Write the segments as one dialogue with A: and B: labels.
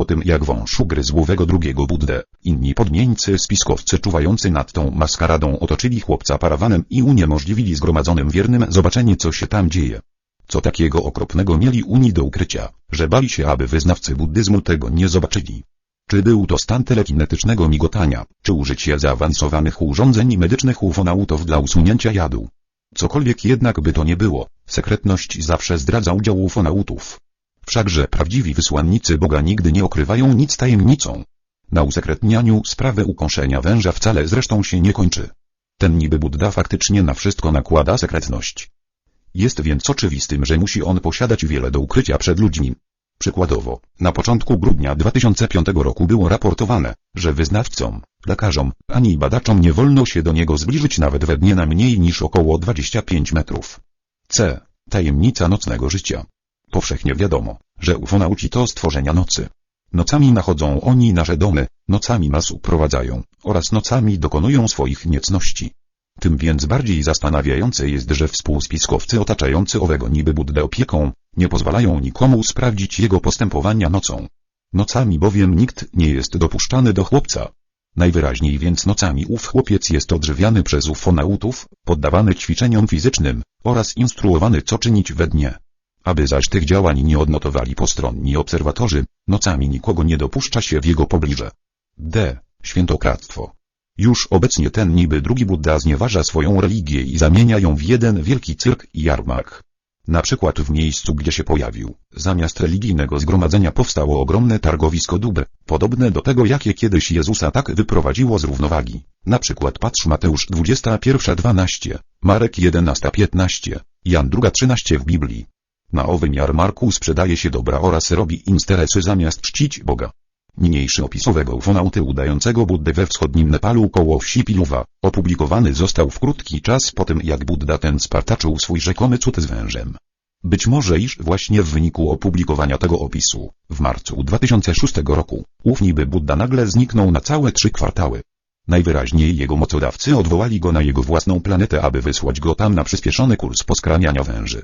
A: po tym jak wąż ugryzł owego drugiego Buddę, inni podmieńcy spiskowcy czuwający nad tą maskaradą otoczyli chłopca parawanem i uniemożliwili zgromadzonym wiernym zobaczenie co się tam dzieje. Co takiego okropnego mieli Unii do ukrycia, że bali się aby wyznawcy buddyzmu tego nie zobaczyli. Czy był to stan telekinetycznego migotania, czy użycie zaawansowanych urządzeń medycznych ufonautów dla usunięcia jadu. Cokolwiek jednak by to nie było, sekretność zawsze zdradza udział ufonautów. Wszakże prawdziwi wysłannicy Boga nigdy nie okrywają nic tajemnicą. Na usekretnianiu sprawy ukąszenia węża wcale zresztą się nie kończy. Ten niby Budda faktycznie na wszystko nakłada sekretność. Jest więc oczywistym, że musi on posiadać wiele do ukrycia przed ludźmi. Przykładowo, na początku grudnia 2005 roku było raportowane, że wyznawcom, lekarzom, ani badaczom nie wolno się do niego zbliżyć nawet we dnie na mniej niż około 25 metrów. C. Tajemnica nocnego życia. Powszechnie wiadomo, że ufonauci to stworzenia nocy. Nocami nachodzą oni nasze domy, nocami nas uprowadzają, oraz nocami dokonują swoich niecności. Tym więc bardziej zastanawiające jest, że współspiskowcy otaczający owego niby Buddę opieką, nie pozwalają nikomu sprawdzić jego postępowania nocą. Nocami bowiem nikt nie jest dopuszczany do chłopca. Najwyraźniej więc nocami ów chłopiec jest odżywiany przez ufonautów, poddawany ćwiczeniom fizycznym, oraz instruowany co czynić we dnie. Aby zaś tych działań nie odnotowali postronni obserwatorzy, nocami nikogo nie dopuszcza się w jego pobliże. D. Świętokradztwo. Już obecnie ten niby drugi Buddha znieważa swoją religię i zamienia ją w jeden wielki cyrk i jarmark. Na przykład w miejscu gdzie się pojawił, zamiast religijnego zgromadzenia powstało ogromne targowisko dóbr, podobne do tego jakie kiedyś Jezusa tak wyprowadziło z równowagi. Na przykład patrz Mateusz 21:12, Marek 11:15, Jan 2:13 w Biblii. Na owym jarmarku sprzedaje się dobra oraz robi interesy zamiast czcić Boga. Niniejszy opis owego ufonauty udającego Buddę we wschodnim Nepalu koło wsi Piluwa, opublikowany został w krótki czas po tym jak Budda ten spartaczył swój rzekomy cud z wężem. Być może iż właśnie w wyniku opublikowania tego opisu, w marcu 2006 roku, ów niby Budda nagle zniknął na całe trzy kwartały. Najwyraźniej jego mocodawcy odwołali go na jego własną planetę, aby wysłać go tam na przyspieszony kurs poskramiania węży.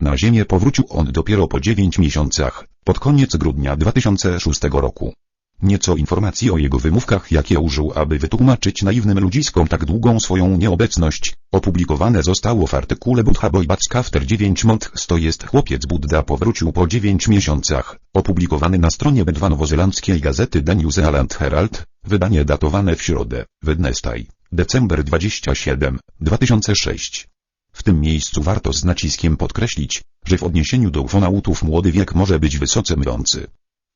A: Na Ziemię powrócił on dopiero po dziewięć miesiącach, pod koniec grudnia 2006 roku. Nieco informacji o jego wymówkach jakie użył aby wytłumaczyć naiwnym ludziskom tak długą swoją nieobecność, opublikowane zostało w artykule Buddha Boy After 9 Months to jest chłopiec Buddha powrócił po 9 miesiącach, opublikowany na stronie B2 nowozelandzkiej gazety The New Zealand Herald, wydanie datowane w środę, Wednesday, December 27, 2006. W tym miejscu warto z naciskiem podkreślić, że w odniesieniu do ufonautów młody wiek może być wysoce mylący.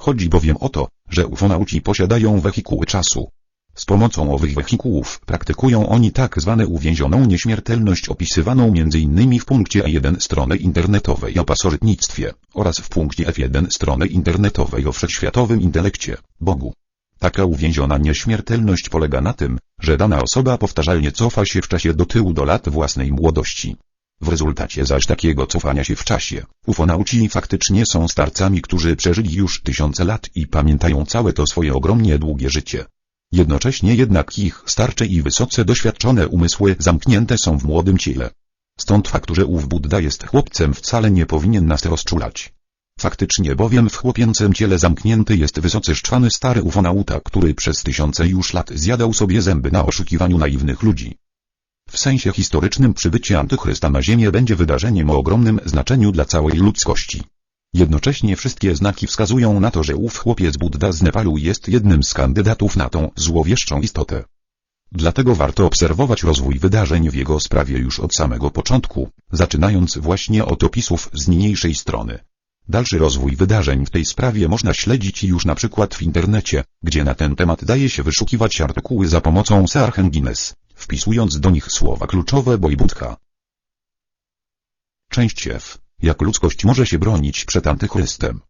A: Chodzi bowiem o to, że ufonauci posiadają wehikuły czasu. Z pomocą owych wehikułów praktykują oni tak zwane uwięzioną nieśmiertelność opisywaną m.in. w punkcie E1 strony internetowej o pasożytnictwie oraz w punkcie F1 strony internetowej o wszechświatowym intelekcie, Bogu. Taka uwięziona nieśmiertelność polega na tym, że dana osoba powtarzalnie cofa się w czasie do tyłu do lat własnej młodości. W rezultacie zaś takiego cofania się w czasie, ufonauci faktycznie są starcami, którzy przeżyli już tysiące lat i pamiętają całe to swoje ogromnie długie życie. Jednocześnie jednak ich starcze i wysoce doświadczone umysły zamknięte są w młodym ciele. Stąd fakt, że ów Budda jest chłopcem wcale nie powinien nas rozczulać. Faktycznie bowiem w chłopięcym ciele zamknięty jest wysoce szczwany stary ufonauta, który przez tysiące już lat zjadał sobie zęby na oszukiwaniu naiwnych ludzi. W sensie historycznym przybycie Antychrysta na Ziemię będzie wydarzeniem o ogromnym znaczeniu dla całej ludzkości. Jednocześnie wszystkie znaki wskazują na to, że ów chłopiec Budda z Nepalu jest jednym z kandydatów na tą złowieszczą istotę. Dlatego warto obserwować rozwój wydarzeń w jego sprawie już od samego początku, zaczynając właśnie od opisów z niniejszej strony. Dalszy rozwój wydarzeń w tej sprawie można śledzić już na przykład w internecie, gdzie na ten temat daje się wyszukiwać artykuły za pomocą Search Engines, wpisując do nich słowa kluczowe Bojbudka. Część F. Jak ludzkość może się bronić przed antychrystem?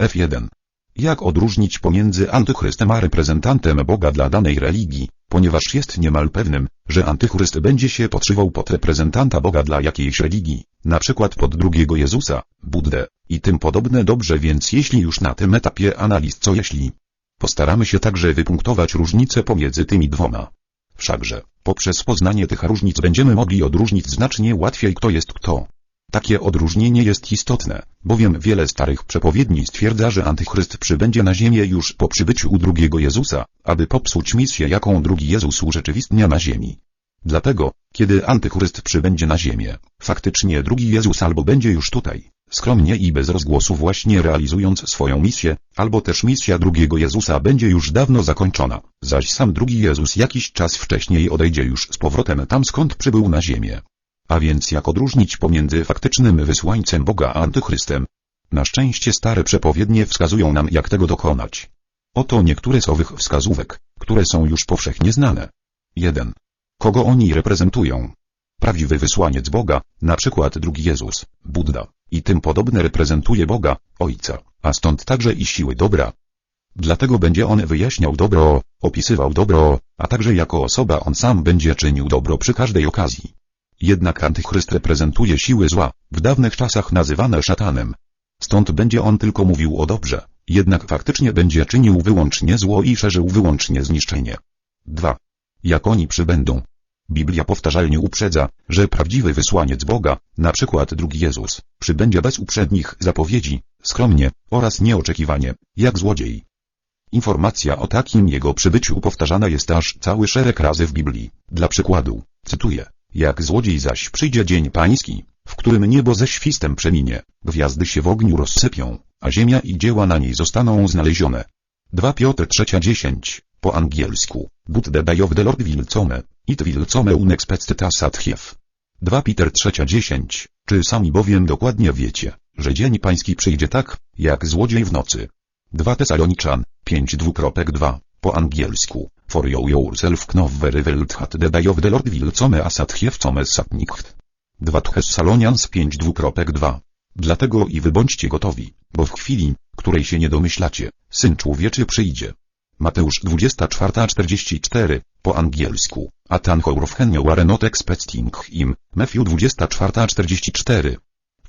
A: F1. Jak odróżnić pomiędzy antychrystem a reprezentantem Boga dla danej religii, ponieważ jest niemal pewnym, że antychryst będzie się podszywał pod reprezentanta Boga dla jakiejś religii, na przykład pod drugiego Jezusa, Buddę i tym podobne dobrze więc jeśli już na tym etapie analiz co jeśli. Postaramy się także wypunktować różnice pomiędzy tymi dwoma. Wszakże, poprzez poznanie tych różnic będziemy mogli odróżnić znacznie łatwiej kto jest kto. Takie odróżnienie jest istotne, bowiem wiele starych przepowiedni stwierdza, że Antychryst przybędzie na ziemię już po przybyciu u drugiego Jezusa, aby popsuć misję, jaką drugi Jezus urzeczywistnia na ziemi. Dlatego, kiedy Antychryst przybędzie na ziemię, faktycznie drugi Jezus albo będzie już tutaj, skromnie i bez rozgłosu właśnie realizując swoją misję, albo też misja drugiego Jezusa będzie już dawno zakończona, zaś sam drugi Jezus jakiś czas wcześniej odejdzie już z powrotem tam skąd przybył na ziemię. A więc jak odróżnić pomiędzy faktycznym wysłańcem Boga a Antychrystem? Na szczęście stare przepowiednie wskazują nam jak tego dokonać. Oto niektóre z owych wskazówek, które są już powszechnie znane. 1. Kogo oni reprezentują? Prawdziwy wysłaniec Boga, na przykład drugi Jezus, Buddha i tym podobne reprezentuje Boga, Ojca, a stąd także i siły dobra. Dlatego będzie on wyjaśniał dobro, opisywał dobro, a także jako osoba on sam będzie czynił dobro przy każdej okazji. Jednak Antychryst reprezentuje siły zła, w dawnych czasach nazywane szatanem. Stąd będzie on tylko mówił o dobrze, jednak faktycznie będzie czynił wyłącznie zło i szerzył wyłącznie zniszczenie. 2. Jak oni przybędą? Biblia powtarzalnie uprzedza, że prawdziwy wysłaniec Boga, na przykład drugi Jezus, przybędzie bez uprzednich zapowiedzi, skromnie oraz nieoczekiwanie, jak złodziej. Informacja o takim jego przybyciu powtarzana jest aż cały szereg razy w Biblii. Dla przykładu, cytuję, jak złodziej zaś przyjdzie dzień pański, w którym niebo ze świstem przeminie, gwiazdy się w ogniu rozsypią, a ziemia i dzieła na niej zostaną znalezione. 2 Piotr 3:10 po angielsku, but the day of the Lord will come, it will come unexpected as at have. 2 Peter 3:10, czy sami bowiem dokładnie wiecie, że dzień pański przyjdzie tak, jak złodziej w nocy. 2 Tesaloniczan 5:2 po angielsku, for you yourself know very well that the day of the Lord will come as at have come nicht. 2 Thessalonians 5:2 Dlatego i wy bądźcie gotowi, bo w chwili, której się nie domyślacie, Syn Człowieczy przyjdzie. Mateusz 24:44, po angielsku, a tan horfhenio are not expecting him, Matthew 24:44.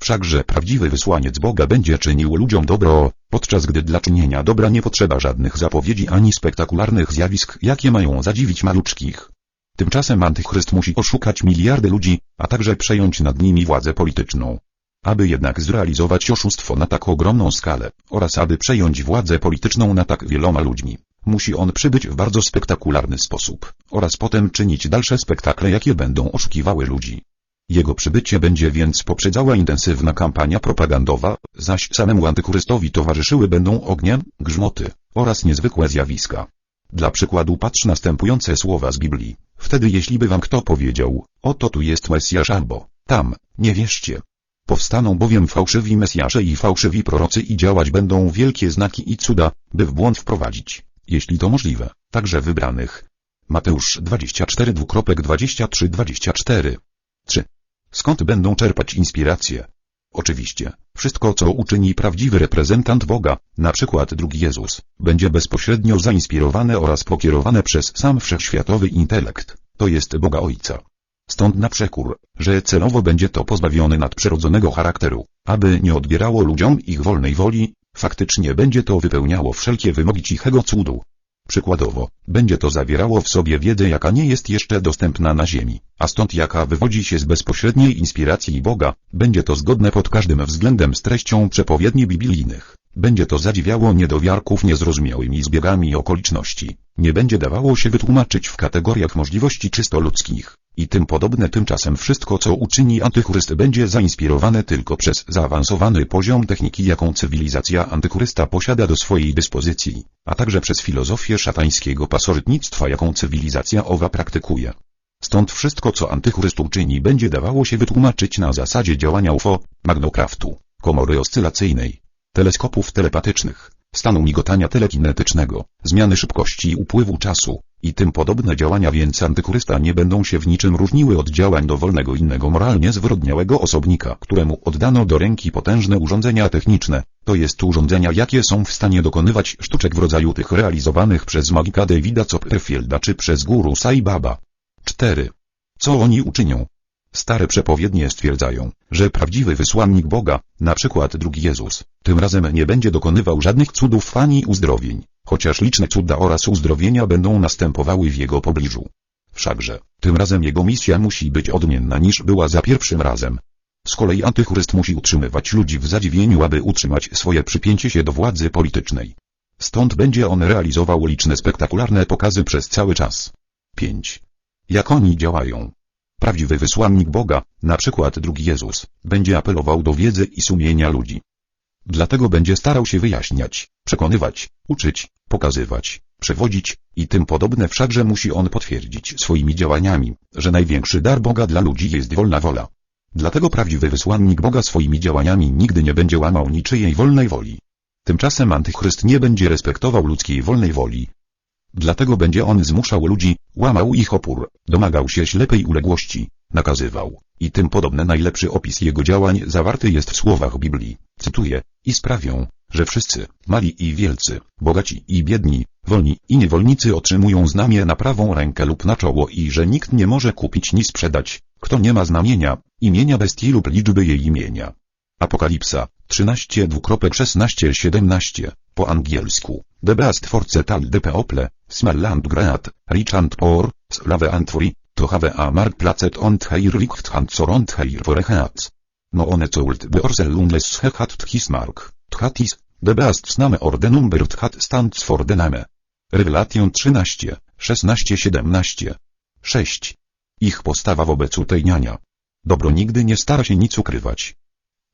A: Wszakże prawdziwy wysłaniec Boga będzie czynił ludziom dobro, podczas gdy dla czynienia dobra nie potrzeba żadnych zapowiedzi ani spektakularnych zjawisk, jakie mają zadziwić maluczkich. Tymczasem Antychryst musi oszukać miliardy ludzi, a także przejąć nad nimi władzę polityczną. Aby jednak zrealizować oszustwo na tak ogromną skalę, oraz aby przejąć władzę polityczną na tak wieloma ludźmi, musi on przybyć w bardzo spektakularny sposób, oraz potem czynić dalsze spektakle jakie będą oszukiwały ludzi. Jego przybycie będzie więc poprzedzała intensywna kampania propagandowa, zaś samemu antychrystowi towarzyszyły będą ognie, grzmoty oraz niezwykłe zjawiska. Dla przykładu patrz następujące słowa z Biblii. Wtedy jeśli by wam kto powiedział, oto tu jest Mesjasz albo, tam, nie wierzcie. Powstaną bowiem fałszywi Mesjasze i fałszywi prorocy i działać będą wielkie znaki i cuda, by w błąd wprowadzić, jeśli to możliwe, także wybranych. Mateusz 24 23 24 3. Skąd będą czerpać inspiracje? Oczywiście, wszystko co uczyni prawdziwy reprezentant Boga, na przykład drugi Jezus, będzie bezpośrednio zainspirowane oraz pokierowane przez sam wszechświatowy intelekt, to jest Boga Ojca. Stąd na przekór, że celowo będzie to pozbawione nadprzyrodzonego charakteru, aby nie odbierało ludziom ich wolnej woli, faktycznie będzie to wypełniało wszelkie wymogi cichego cudu. Przykładowo, będzie to zawierało w sobie wiedzę jaka nie jest jeszcze dostępna na ziemi, a stąd jaka wywodzi się z bezpośredniej inspiracji Boga, będzie to zgodne pod każdym względem z treścią przepowiedni biblijnych. Będzie to zadziwiało niedowiarków niezrozumiałymi zbiegami okoliczności, nie będzie dawało się wytłumaczyć w kategoriach możliwości czysto ludzkich i tym podobne tymczasem wszystko co uczyni antychryst będzie zainspirowane tylko przez zaawansowany poziom techniki jaką cywilizacja antychrysta posiada do swojej dyspozycji, a także przez filozofię szatańskiego pasożytnictwa jaką cywilizacja owa praktykuje. Stąd wszystko co antychryst uczyni będzie dawało się wytłumaczyć na zasadzie działania UFO, magnokraftu, komory oscylacyjnej, teleskopów telepatycznych, stanu migotania telekinetycznego, zmiany szybkości upływu czasu, i tym podobne działania więc antykurysta nie będą się w niczym różniły od działań dowolnego innego moralnie zwyrodniałego osobnika, któremu oddano do ręki potężne urządzenia techniczne, to jest urządzenia jakie są w stanie dokonywać sztuczek w rodzaju tych realizowanych przez magika Davida Copperfielda czy przez guru Sai Baba. 4. Co oni uczynią? Stare przepowiednie stwierdzają, że prawdziwy wysłannik Boga, na przykład drugi Jezus, tym razem nie będzie dokonywał żadnych cudów ani uzdrowień, chociaż liczne cuda oraz uzdrowienia będą następowały w jego pobliżu. Wszakże, tym razem jego misja musi być odmienna niż była za pierwszym razem. Z kolei antychryst musi utrzymywać ludzi w zadziwieniu, aby utrzymać swoje przypięcie się do władzy politycznej. Stąd będzie on realizował liczne spektakularne pokazy przez cały czas. 5. Jak oni działają? Prawdziwy wysłannik Boga, na przykład drugi Jezus, będzie apelował do wiedzy i sumienia ludzi. Dlatego będzie starał się wyjaśniać, przekonywać, uczyć, pokazywać, przewodzić i tym podobne wszakże musi on potwierdzić swoimi działaniami, że największy dar Boga dla ludzi jest wolna wola. Dlatego prawdziwy wysłannik Boga swoimi działaniami nigdy nie będzie łamał niczyjej wolnej woli. Tymczasem antychryst nie będzie respektował ludzkiej wolnej woli. Dlatego będzie on zmuszał ludzi, łamał ich opór, domagał się ślepej uległości, nakazywał. I tym podobne najlepszy opis jego działań zawarty jest w słowach Biblii, cytuję, i sprawią, że wszyscy, mali i wielcy, bogaci i biedni, wolni i niewolnicy otrzymują znamię na prawą rękę lub na czoło i że nikt nie może kupić ni sprzedać, kto nie ma znamienia, imienia bestii lub liczby jej imienia. Apokalipsa 13 2.16 17 po angielsku. The best for tal de people, Smelland Great, Richard Or, Slave Antwory, to have a mark placet on heir richt hand soront heir for heats. No one zoult be orsel unless he hat his mark, thatis, the best sname or the number hat stands for the name. Revelation 13, 16 17. 6. Ich postawa wobec utajniania. Dobro nigdy nie stara się nic ukrywać.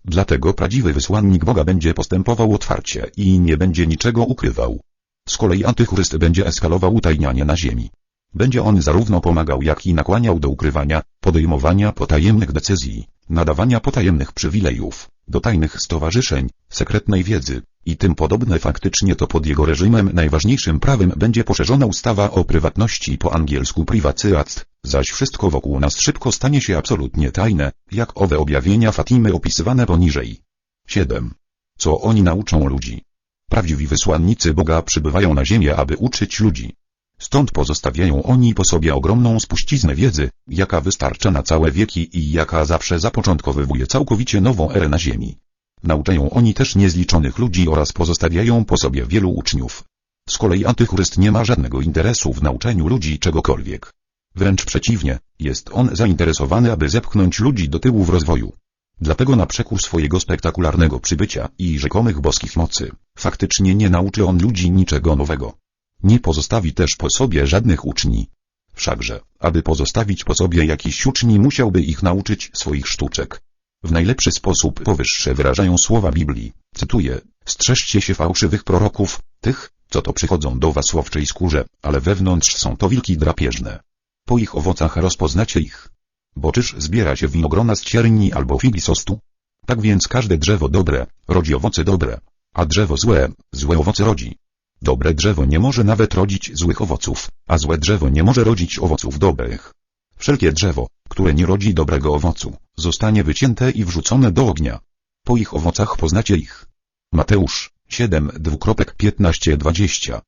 A: Dlatego prawdziwy wysłannik Boga będzie postępował otwarcie i nie będzie niczego ukrywał. Z kolei antychryst będzie eskalował utajnianie na ziemi. Będzie on zarówno pomagał jak i nakłaniał do ukrywania, podejmowania potajemnych decyzji, nadawania potajemnych przywilejów, do tajnych stowarzyszeń, sekretnej wiedzy i tym podobne faktycznie to pod jego reżimem najważniejszym prawem będzie poszerzona ustawa o prywatności po angielsku privacyat, zaś wszystko wokół nas szybko stanie się absolutnie tajne, jak owe objawienia Fatimy opisywane poniżej. 7. Co oni nauczą ludzi? Prawdziwi wysłannicy Boga przybywają na ziemię, aby uczyć ludzi. Stąd pozostawiają oni po sobie ogromną spuściznę wiedzy, jaka wystarcza na całe wieki i jaka zawsze zapoczątkowywuje całkowicie nową erę na ziemi. Nauczają oni też niezliczonych ludzi oraz pozostawiają po sobie wielu uczniów. Z kolei antychryst nie ma żadnego interesu w nauczeniu ludzi czegokolwiek. Wręcz przeciwnie, jest on zainteresowany, aby zepchnąć ludzi do tyłu w rozwoju. Dlatego na przekór swojego spektakularnego przybycia i rzekomych boskich mocy, faktycznie nie nauczy on ludzi niczego nowego. Nie pozostawi też po sobie żadnych uczni. Wszakże, aby pozostawić po sobie jakiś uczni musiałby ich nauczyć swoich sztuczek. W najlepszy sposób powyższe wyrażają słowa Biblii. Cytuję, strzeżcie się fałszywych proroków, tych, co to przychodzą do was w owczej skórze, ale wewnątrz są to wilki drapieżne. Po ich owocach rozpoznacie ich. Bo czyż zbiera się winogrona z cierni albo figi sostu? Tak więc każde drzewo dobre, rodzi owoce dobre, a drzewo złe, złe owoce rodzi. Dobre drzewo nie może nawet rodzić złych owoców, a złe drzewo nie może rodzić owoców dobrych. Wszelkie drzewo, które nie rodzi dobrego owocu, zostanie wycięte i wrzucone do ognia. Po ich owocach poznacie ich. Mateusz 7 2.15-20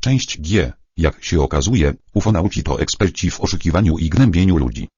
A: Część G, jak się okazuje, ufonauci to eksperci w oszukiwaniu i gnębieniu ludzi.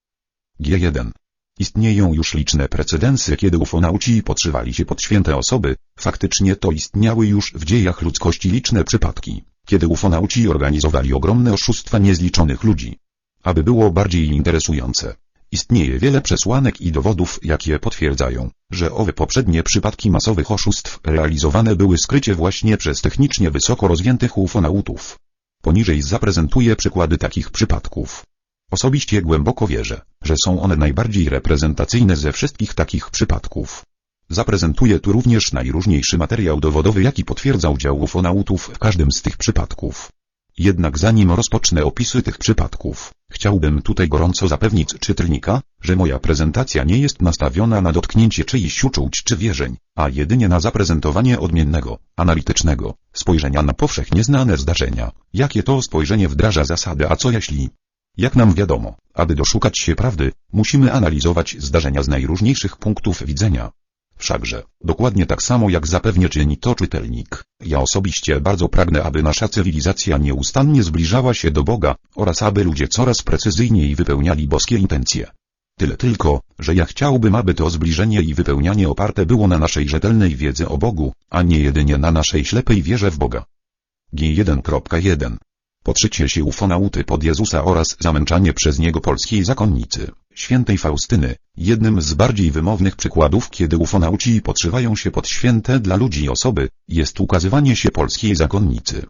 A: G1 Istnieją już liczne precedensy, kiedy ufonauci podszywali się pod święte osoby, faktycznie to istniały już w dziejach ludzkości liczne przypadki, kiedy ufonauci organizowali ogromne oszustwa niezliczonych ludzi. Aby było bardziej interesujące, istnieje wiele przesłanek i dowodów, jakie potwierdzają, że owe poprzednie przypadki masowych oszustw realizowane były skrycie właśnie przez technicznie wysoko rozwiniętych ufonautów. Poniżej zaprezentuję przykłady takich przypadków. Osobiście głęboko wierzę, że są one najbardziej reprezentacyjne ze wszystkich takich przypadków. Zaprezentuję tu również najróżniejszy materiał dowodowy, jaki potwierdza udział ufonautów w każdym z tych przypadków. Jednak zanim rozpocznę opisy tych przypadków, chciałbym tutaj gorąco zapewnić czytelnika, że moja prezentacja nie jest nastawiona na dotknięcie czyichś uczuć czy wierzeń, a jedynie na zaprezentowanie odmiennego, analitycznego spojrzenia na powszechnie znane zdarzenia, jakie to spojrzenie wdraża zasady a co jeśli. Jak nam wiadomo, aby doszukać się prawdy, musimy analizować zdarzenia z najróżniejszych punktów widzenia. Wszakże, dokładnie tak samo jak zapewnie czyni to czytelnik, ja osobiście bardzo pragnę, aby nasza cywilizacja nieustannie zbliżała się do Boga, oraz aby ludzie coraz precyzyjniej wypełniali boskie intencje. Tyle tylko, że ja chciałbym, aby to zbliżenie i wypełnianie oparte było na naszej rzetelnej wiedzy o Bogu, a nie jedynie na naszej ślepej wierze w Boga. G1.1 Podszycie się ufonauty pod Jezusa oraz zamęczanie przez niego polskiej zakonnicy, świętej Faustyny, jednym z bardziej wymownych przykładów kiedy ufonauci podszywają się pod święte dla ludzi osoby, jest ukazywanie się polskiej zakonnicy.